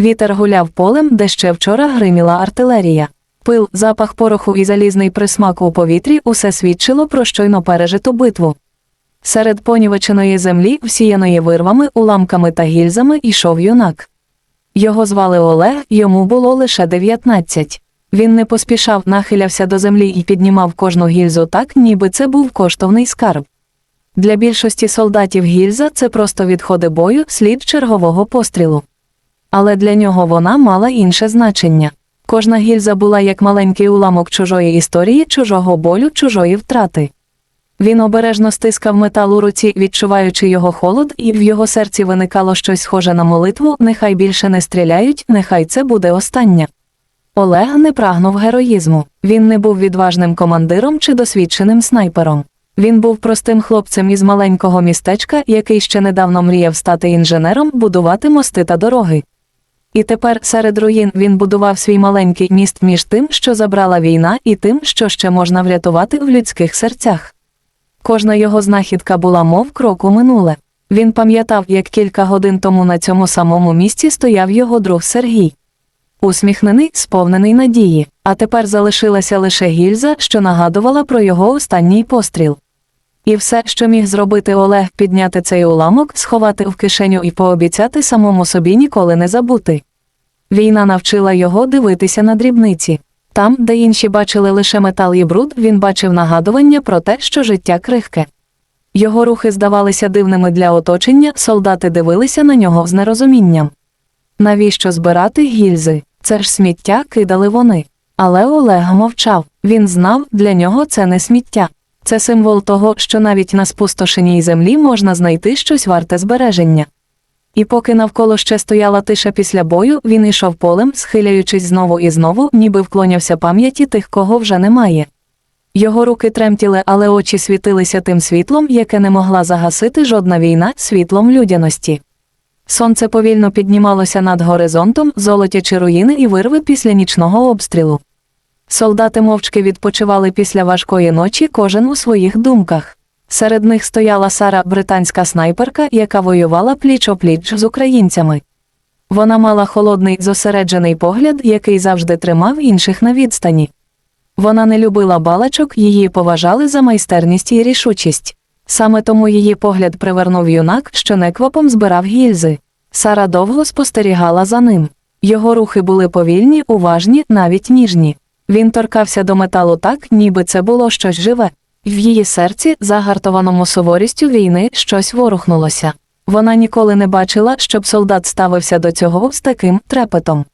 Вітер гуляв полем, де ще вчора гриміла артилерія. Пил, запах пороху і залізний присмак у повітрі усе свідчило про щойно пережиту битву. Серед понівеченої землі, всіяної вирвами, уламками та гільзами, йшов юнак. Його звали Олег, йому було лише 19. Він не поспішав, нахилявся до землі і піднімав кожну гільзу так, ніби це був коштовний скарб. Для більшості солдатів гільза це просто відходи бою, слід чергового пострілу. Але для нього вона мала інше значення. Кожна гільза була як маленький уламок чужої історії, чужого болю, чужої втрати. Він обережно стискав метал у руці, відчуваючи його холод, і в його серці виникало щось схоже на молитву нехай більше не стріляють, нехай це буде остання. Олег не прагнув героїзму. Він не був відважним командиром чи досвідченим снайпером. Він був простим хлопцем із маленького містечка, який ще недавно мріяв стати інженером, будувати мости та дороги. І тепер серед руїн він будував свій маленький міст між тим, що забрала війна, і тим, що ще можна врятувати в людських серцях. Кожна його знахідка була мов крок у минуле. Він пам'ятав, як кілька годин тому на цьому самому місці стояв його друг Сергій. Усміхнений, сповнений надії, а тепер залишилася лише гільза, що нагадувала про його останній постріл. І все, що міг зробити Олег, підняти цей уламок, сховати в кишеню і пообіцяти самому собі ніколи не забути. Війна навчила його дивитися на дрібниці. Там, де інші бачили лише метал і бруд, він бачив нагадування про те, що життя крихке. Його рухи здавалися дивними для оточення, солдати дивилися на нього з нерозумінням. Навіщо збирати гільзи? Це ж сміття кидали вони. Але Олег мовчав. Він знав, для нього це не сміття. Це символ того, що навіть на спустошеній землі можна знайти щось варте збереження. І поки навколо ще стояла тиша після бою, він ішов полем, схиляючись знову і знову, ніби вклонявся пам'яті тих, кого вже немає. Його руки тремтіли, але очі світилися тим світлом, яке не могла загасити жодна війна, світлом людяності. Сонце повільно піднімалося над горизонтом, золотячи руїни і вирви після нічного обстрілу. Солдати мовчки відпочивали після важкої ночі, кожен у своїх думках. Серед них стояла Сара, британська снайперка, яка воювала пліч-опліч з українцями. Вона мала холодний, зосереджений погляд, який завжди тримав інших на відстані. Вона не любила балачок, її поважали за майстерність і рішучість. Саме тому її погляд привернув юнак, що неквапом збирав гільзи. Сара довго спостерігала за ним. Його рухи були повільні, уважні, навіть ніжні. Він торкався до металу так, ніби це було щось живе. В її серці, загартованому суворістю війни, щось ворухнулося. Вона ніколи не бачила, щоб солдат ставився до цього з таким трепетом.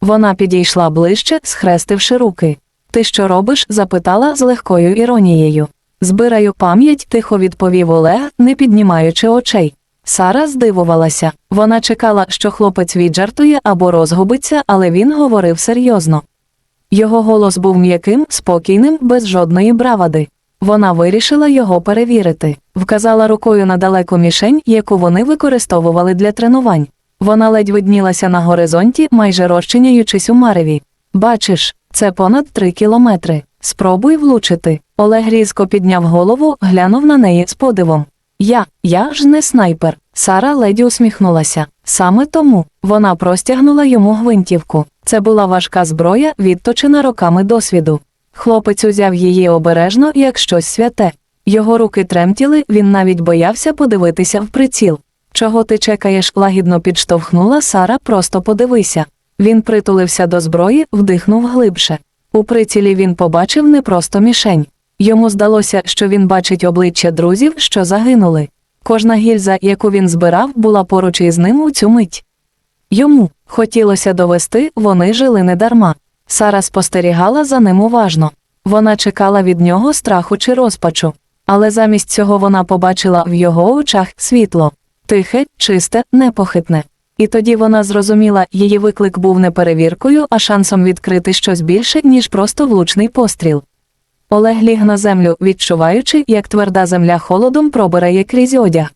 Вона підійшла ближче, схрестивши руки. Ти що робиш? запитала з легкою іронією. Збираю пам'ять, тихо відповів Олег, не піднімаючи очей. Сара здивувалася. Вона чекала, що хлопець віджартує або розгубиться, але він говорив серйозно. Його голос був м'яким, спокійним, без жодної бравади. Вона вирішила його перевірити, вказала рукою на далеку мішень, яку вони використовували для тренувань. Вона ледь виднілася на горизонті, майже розчиняючись у мареві. Бачиш, це понад три кілометри. Спробуй влучити. Олег різко підняв голову, глянув на неї з подивом. Я, я ж не снайпер. Сара леді усміхнулася. Саме тому вона простягнула йому гвинтівку. Це була важка зброя, відточена роками досвіду. Хлопець узяв її обережно, як щось святе. Його руки тремтіли, він навіть боявся подивитися в приціл. Чого ти чекаєш? лагідно підштовхнула Сара, просто подивися. Він притулився до зброї, вдихнув глибше. У прицілі він побачив не просто мішень. Йому здалося, що він бачить обличчя друзів, що загинули. Кожна гільза, яку він збирав, була поруч із ним у цю мить. Йому хотілося довести, вони жили недарма. Сара спостерігала за ним уважно. Вона чекала від нього страху чи розпачу. Але замість цього вона побачила в його очах світло тихе, чисте, непохитне. І тоді вона зрозуміла, її виклик був не перевіркою, а шансом відкрити щось більше, ніж просто влучний постріл. Олег ліг на землю, відчуваючи, як тверда земля холодом пробирає крізь одяг.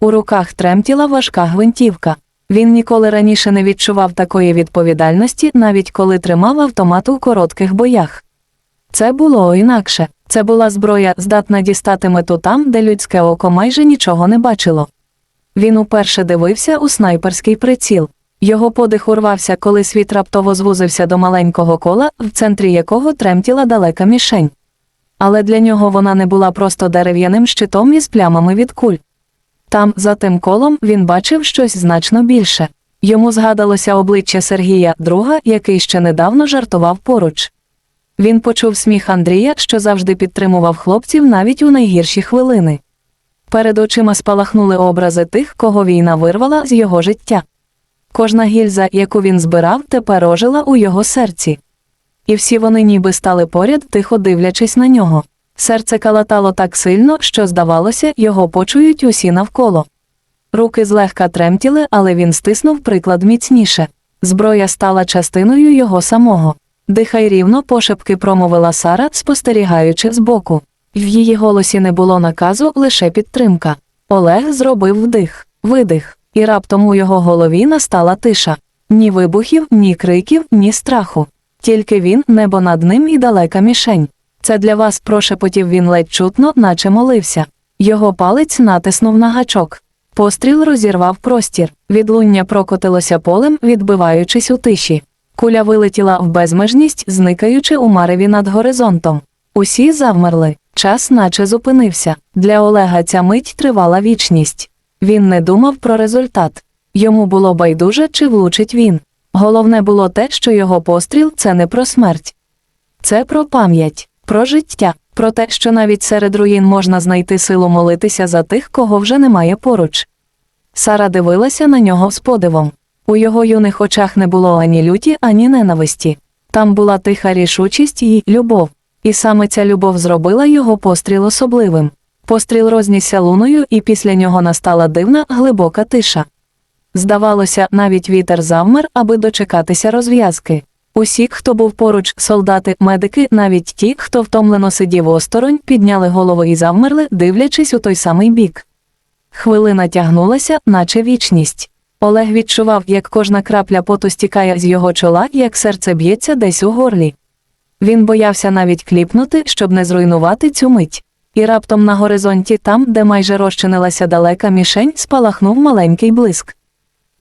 У руках тремтіла важка гвинтівка. Він ніколи раніше не відчував такої відповідальності, навіть коли тримав автомат у коротких боях. Це було інакше. Це була зброя, здатна дістати мету там, де людське око майже нічого не бачило. Він уперше дивився у снайперський приціл. Його подих урвався, коли світ раптово звузився до маленького кола, в центрі якого тремтіла далека мішень. Але для нього вона не була просто дерев'яним щитом із плямами від куль. Там, за тим колом, він бачив щось значно більше. Йому згадалося обличчя Сергія, друга, який ще недавно жартував поруч. Він почув сміх Андрія, що завжди підтримував хлопців навіть у найгірші хвилини. Перед очима спалахнули образи тих, кого війна вирвала з його життя. Кожна гільза, яку він збирав, тепер ожила у його серці. І всі вони ніби стали поряд, тихо дивлячись на нього. Серце калатало так сильно, що, здавалося, його почують усі навколо. Руки злегка тремтіли, але він стиснув приклад міцніше. Зброя стала частиною його самого. Дихай рівно пошепки промовила Сара, спостерігаючи збоку. В її голосі не було наказу, лише підтримка. Олег зробив вдих, видих, і раптом у його голові настала тиша. Ні вибухів, ні криків, ні страху. Тільки він, небо над ним і далека мішень. Це для вас прошепотів він ледь чутно, наче молився. Його палець натиснув на гачок. Постріл розірвав простір. Відлуння прокотилося полем, відбиваючись у тиші. Куля вилетіла в безмежність, зникаючи у мареві над горизонтом. Усі завмерли. Час наче зупинився. Для Олега ця мить тривала вічність. Він не думав про результат. Йому було байдуже, чи влучить він. Головне було те, що його постріл це не про смерть. Це про пам'ять, про життя, про те, що навіть серед руїн можна знайти силу молитися за тих, кого вже немає поруч. Сара дивилася на нього з подивом. У його юних очах не було ані люті, ані ненависті. Там була тиха рішучість і любов. І саме ця любов зробила його постріл особливим. Постріл рознісся луною, і після нього настала дивна, глибока тиша. Здавалося, навіть вітер завмер, аби дочекатися розв'язки. Усі, хто був поруч, солдати, медики, навіть ті, хто втомлено сидів осторонь, підняли голови і завмерли, дивлячись у той самий бік. Хвилина тягнулася, наче вічність. Олег відчував, як кожна крапля поту стікає з його чола, як серце б'ється десь у горлі. Він боявся навіть кліпнути, щоб не зруйнувати цю мить. І раптом на горизонті, там, де майже розчинилася далека мішень, спалахнув маленький блиск.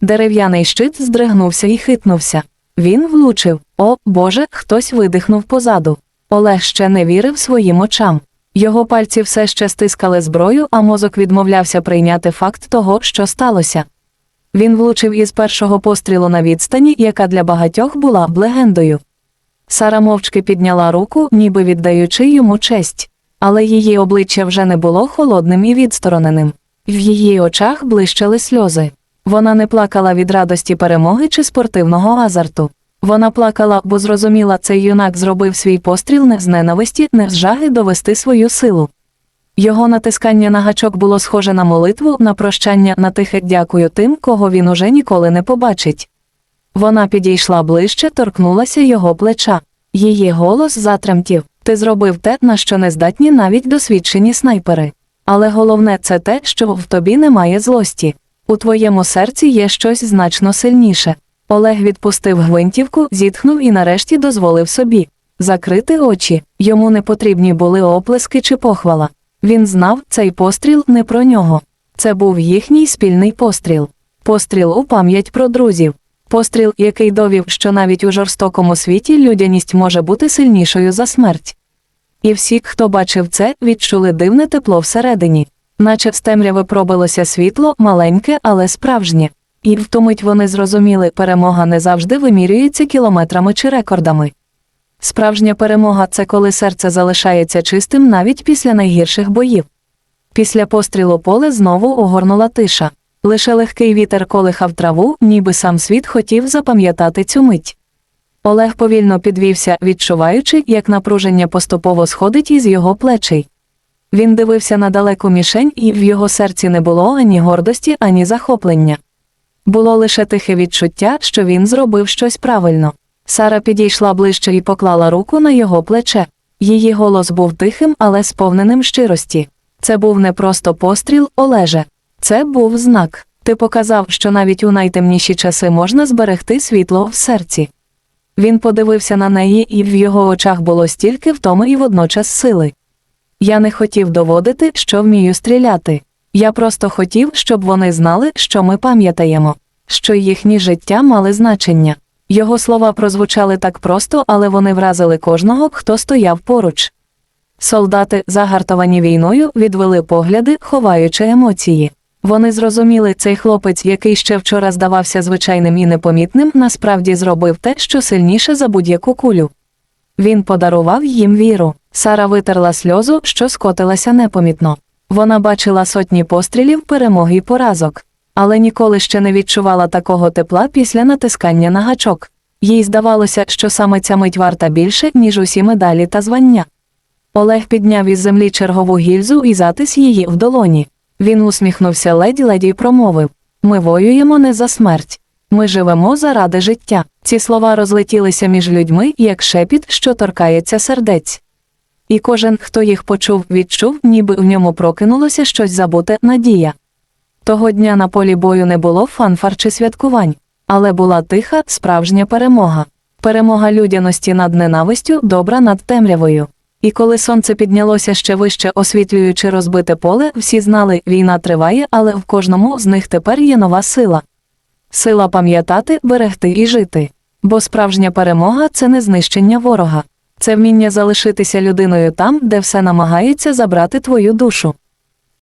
Дерев'яний щит здригнувся і хитнувся. Він влучив. О, Боже, хтось видихнув позаду. Олег ще не вірив своїм очам. Його пальці все ще стискали зброю, а мозок відмовлявся прийняти факт того, що сталося. Він влучив із першого пострілу на відстані, яка для багатьох була б легендою. Сара мовчки підняла руку, ніби віддаючи йому честь, але її обличчя вже не було холодним і відстороненим. В її очах блищали сльози. Вона не плакала від радості перемоги чи спортивного азарту. Вона плакала, бо зрозуміла, цей юнак зробив свій постріл не з ненависті, не з жаги довести свою силу. Його натискання на гачок було схоже на молитву, на прощання, на тихе дякую тим, кого він уже ніколи не побачить. Вона підійшла ближче, торкнулася його плеча. Її голос затремтів Ти зробив те, на що не здатні навіть досвідчені снайпери. Але головне це те, що в тобі немає злості. У твоєму серці є щось значно сильніше. Олег відпустив гвинтівку, зітхнув і нарешті дозволив собі закрити очі. Йому не потрібні були оплески чи похвала. Він знав, цей постріл не про нього. Це був їхній спільний постріл. Постріл у пам'ять про друзів. Постріл, який довів, що навіть у жорстокому світі людяність може бути сильнішою за смерть. І всі, хто бачив це, відчули дивне тепло всередині, наче з темряви пробилося світло, маленьке, але справжнє. І в ту мить вони зрозуміли, перемога не завжди вимірюється кілометрами чи рекордами. Справжня перемога це коли серце залишається чистим навіть після найгірших боїв. Після пострілу поле знову огорнула тиша. Лише легкий вітер колихав траву, ніби сам світ хотів запам'ятати цю мить. Олег повільно підвівся, відчуваючи, як напруження поступово сходить із його плечей. Він дивився на далеку мішень, і в його серці не було ані гордості, ані захоплення. Було лише тихе відчуття, що він зробив щось правильно. Сара підійшла ближче і поклала руку на його плече. Її голос був тихим, але сповненим щирості. Це був не просто постріл, Олеже. Це був знак. Ти показав, що навіть у найтемніші часи можна зберегти світло в серці. Він подивився на неї, і в його очах було стільки втоми і водночас сили. Я не хотів доводити, що вмію стріляти. Я просто хотів, щоб вони знали, що ми пам'ятаємо. що їхні життя мали значення. Його слова прозвучали так просто, але вони вразили кожного, хто стояв поруч. Солдати, загартовані війною, відвели погляди, ховаючи емоції. Вони зрозуміли, цей хлопець, який ще вчора здавався звичайним і непомітним, насправді зробив те, що сильніше за будь-яку кулю. Він подарував їм віру. Сара витерла сльозу, що скотилася непомітно. Вона бачила сотні пострілів, перемог і поразок, але ніколи ще не відчувала такого тепла після натискання на гачок. Їй здавалося, що саме ця мить варта більше, ніж усі медалі та звання. Олег підняв із землі чергову гільзу і затис її в долоні. Він усміхнувся леді-леді й промовив Ми воюємо не за смерть. Ми живемо заради життя. Ці слова розлетілися між людьми, як шепіт, що торкається сердець. І кожен, хто їх почув, відчув, ніби в ньому прокинулося щось забуте надія. Того дня на полі бою не було фанфар чи святкувань, але була тиха, справжня перемога. Перемога людяності над ненавистю, добра над темрявою. І коли сонце піднялося ще вище, освітлюючи розбите поле, всі знали, війна триває, але в кожному з них тепер є нова сила. Сила пам'ятати, берегти і жити. Бо справжня перемога це не знищення ворога, це вміння залишитися людиною там, де все намагається забрати твою душу.